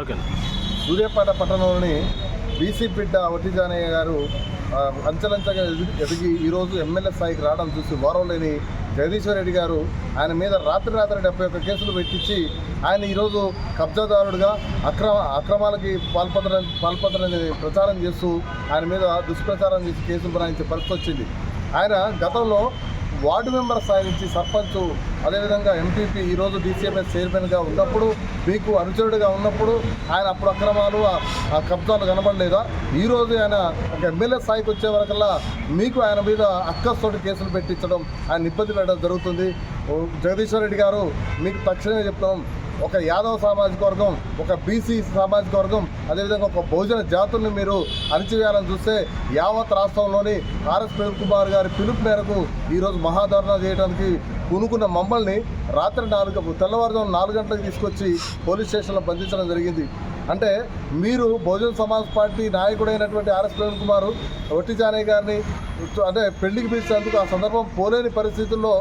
Okay Suryapet పట్టణంలోని BC బిడ్డ వటిజానయ్య గారు అంచలంచగా ఎదిగి ఎదిగి ఈరోజు ఎమ్మెల్యే స్థాయికి రావడం చూసి వారంలేని జగదీశ్వర్ రెడ్డి గారు ఆయన మీద రాత్రి రాత్రి డెబ్బై ఒక్క కేసులు పెట్టించి ఆయన ఈరోజు కబ్జాదారుడుగా అక్రమ అక్రమాలకి పాల్పడని పాల్పడని ప్రచారం చేస్తూ ఆయన మీద దుష్ప్రచారం చేసి కేసులు బనాయించే పరిస్థితి వచ్చింది. ఆయన గతంలో వార్డు మెంబర్ స్థాయి నుంచి సర్పంచ్ అదేవిధంగా ఎంపీపీ ఈరోజు డీసీఎంఎస్ చైర్మన్గా ఉన్నప్పుడు మీకు అనుచరుడిగా ఉన్నప్పుడు ఆయన అప్పుడు అక్రమాలు ఆ- కబ్జాలు కనబడలేదా? ఈరోజు ఆయన ఒక ఎమ్మెల్యే స్థాయికి వచ్చే వరకల్లా మీకు ఆయన మీద అక్కస్తోటి కేసులు పెట్టించడం ఆయన ఇబ్బంది పెట్టడం జరుగుతుంది. జగదీశ్వర్ రెడ్డి గారు మీకు తక్షణమే చెప్తాం ఒక యాదవ సామాజిక వర్గం ఒక బీసీ సామాజిక వర్గం అదేవిధంగా ఒక బహుజన జాతుల్ని మీరు అణిచివేయాలని చూస్తే యావత్ రాష్ట్రంలోని ఆర్ఎస్ ప్రేమ్ కుమార్ గారి పిలుపు మేరకు ఈరోజు మహాధర్నా చేయడానికి పూనుకున్న మమ్మల్ని రాత్రి నాలుగు తెల్లవారుజాము నాలుగు గంటలకు తీసుకొచ్చి పోలీస్ స్టేషన్లో బంధించడం జరిగింది. అంటే మీరు బహుజన్ సమాజ్ పార్టీ నాయకుడైనటువంటి ఆర్ఎస్ ప్రవీణ్ కుమార్ ఒట్టి జానయ్య గారిని అంటే పెళ్ళికి పిలిచినందుకు ఆ సందర్భం పోలేని పరిస్థితుల్లో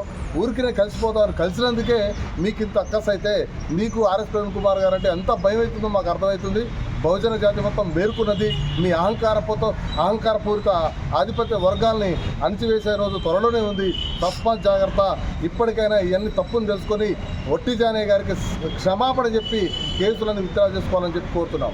ఊరికినే కలిసిపోతామని కలిసినందుకే మీకు ఇంత అక్కస్ అయితే మీకు ఆర్ఎస్ ప్రవీణ్ కుమార్ గారు అంటే ఎంత భయం అవుతుందో మాకు అర్థమవుతుంది. బహుజన జాతి మొత్తం మేల్కొన్నది. మీ అహంకారపోతో అహంకారపూరిత ఆధిపత్య వర్గాల్ని అణిచివేసే రోజు త్వరలోనే ఉంది. తప్ప జాగ్రత్త. ఇప్పటికైనా ఇవన్నీ తప్పును తెలుసుకొని ఒట్టి జానయ్య గారికి క్షమాపణ చెప్పి కేసులను విత్డ్రా చేసుకోవాలని చెప్పి కోరుతున్నాం.